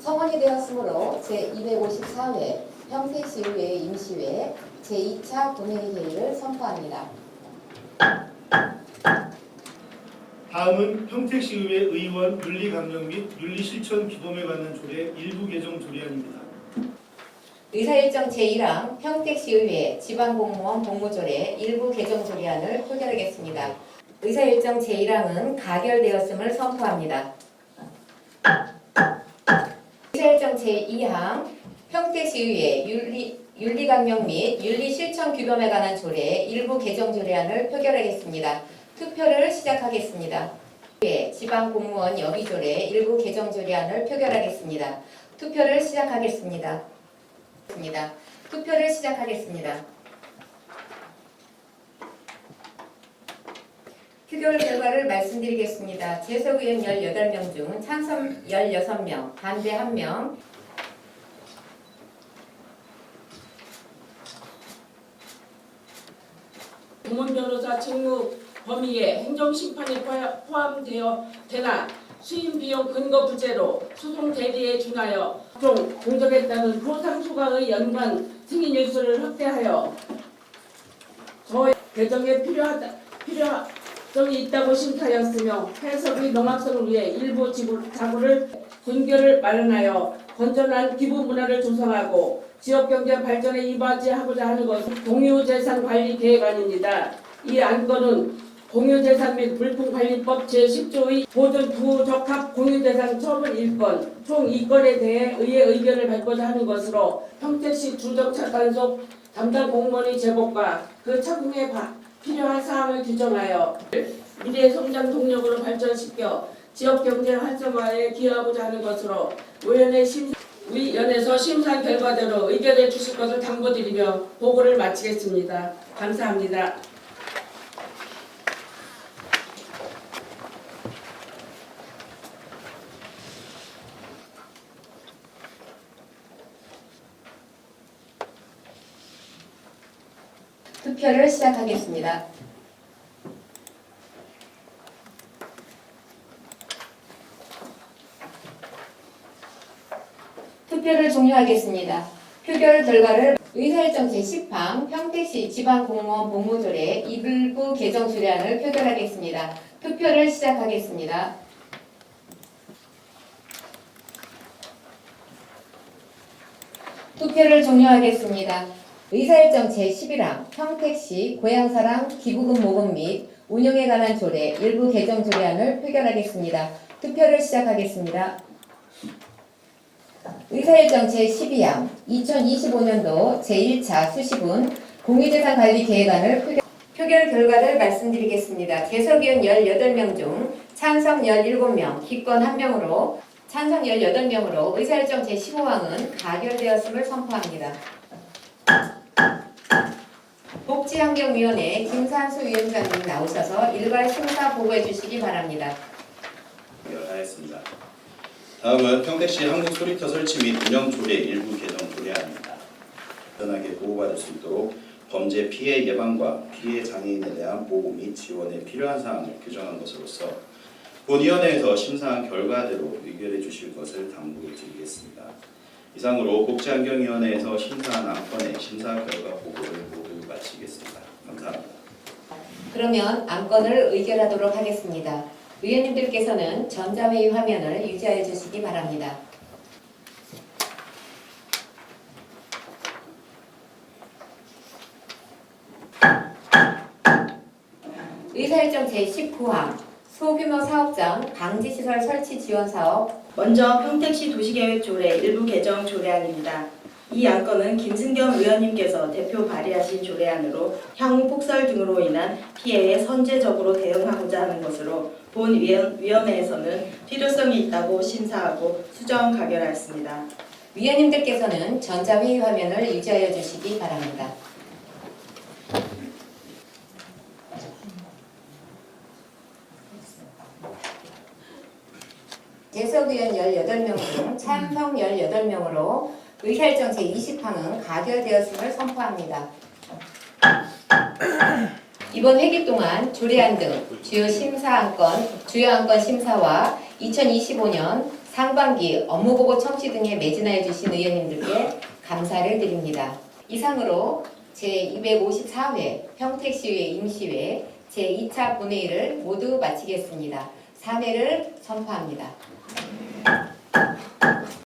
성원이 되었으므로 제254회 평택시의회 임시회 제2차 본회의회의를 선포합니다. 다음은 평택시의회 의원 윤리 강령 및 윤리 실천 규범에 관한 조례 일부 개정 조례안입니다. 의사일정 제1항 평택시의회 지방공무원 복무조례 일부 개정 조례안을 표결하겠습니다. 의사일정 제1항은 가결되었음을 선포합니다. 의사일정 제2항 평택시의회 윤리, 윤리강령 및 윤리실천 규범에 관한 조례 일부 개정 조례안을 표결하겠습니다. 투표를 시작하겠습니다. 예, 지방공무원 여기조례 일부 개정 조례안을 표결하겠습니다. 투표를 시작하겠습니다. 투표를 시작하겠습니다. 표결 결과를 말씀드리겠습니다. 재석 의원 18명 중 찬성 16명, 반대 1명,顧問 변호사 직무 범위에 행정심판이 포함- 포함되어 되나 수임 비용 근거 부재로 소송 대리에 준하여 종 공적했다는 포상소각의 연관 승인 일수를 확대하여 저 개정에 필요하다 필요 성이 있다고 심사하였으며 해석의 명확성을 위해 일부 지구, 자구를 근거를 마련하여 건전한 기부 문화를 조성하고 지역 경제 발전에 이바지하고자 하는 것은 공유재산 관리 계획안입니다. 이 안건은 공유재산 및 물품관리법 제10조의 보존 부적합 공유재산 처분 1건, 총 2건에 대해 의회 의견을 받고자 하는 것으로 평택시 주정차 단 속 담당 공무원의 제복과 그 착공에 바- 필요한 사항을 규정하여 미래 성장 동력으로 발전시켜 지역 경제 활성화에 기여하고자 하는 것으로 의원의 심 위원회에서 심사 결과대로 의결해 주실 것을 당부드리며 보고를 마치겠습니다. 감사합니다. 투표를 시작하겠습니다. 투표를 종료하겠습니다. 표결 결과를 의사일정 제10항 평택시 지방공무원 복무조례 일부 개정 조례안을 표결하겠습니다. 투표를 시작하겠습니다. 투표를 종료하겠습니다. 의사일정 제11항 평택시 고향사랑 기부금 모금 및 운영에 관한 조례 일부 개정 조례안을 표결하겠습니다. 투표를 시작하겠습니다. 의사일정 제12항 2025년도 제1차 수시분 공유재산 관리 계획안을 표결, 표결 결과를 말씀드리겠습니다. 재석위원 18명 중 찬성 17명, 기권 1명으로 찬성 18명으로 의사일정 제15항은 가결되었음을 선포합니다. 복지환경위원회 김산수 위원장님 나오셔서 일괄 심사 보고해 주시기 바랍니다. 연하였습니다. 다음은 평택시 한국 소리터 설치 및 운영 조례 일부 개정 조례안입니다. 안전하게 보호받을 수 있도록 범죄 피해 예방과 피해 장애인에 대한 보호 및 지원에 필요한 사항을 규정한 것으로서 본위원회에서 심사한 결과대로 의결해 주실 것을 당부드리겠습니다. 이상으로 복지환경위원회에서 심사한 안건의 심사 결과 보고를 모두 마치겠습니다. 감사합니다. 그러면 안건을 의결하도록 하겠습니다. 의원님들께서는 전자회의 화면을 유지하여 주시기 바랍니다. 의사일정 제19항 소규모 사업장 방지시설 설치 지원 사업 먼저 평택시 도시계획 조례 일부 개정 조례안입니다. 이 안건은 김승겸 의원님께서 대표 발의하신 조례안으로 향후 폭설 등으로 인한 피해에 선제적으로 대응하고자 하는 것으로 본 위원, 위원회에서는 필요성이 있다고 심사하고 수정 가결하였습니다. 위원님들께서는 전자회의 화면을 유지하여 주시기 바랍니다. 재석 의원 18명 중 찬성 18명으로 의사일정 제20항은 가결되었음을 선포합니다. 이번 회기 동안 조례안 등 주요 심사 안건, 주요 안건 심사와 2025년 상반기 업무보고 청취 등에 매진하여 주신 의원님들께 감사를 드립니다. 이상으로 제254회 평택시의회 임시회 제2차 본회의를 모두 마치겠습니다. 사회를 선포합니다.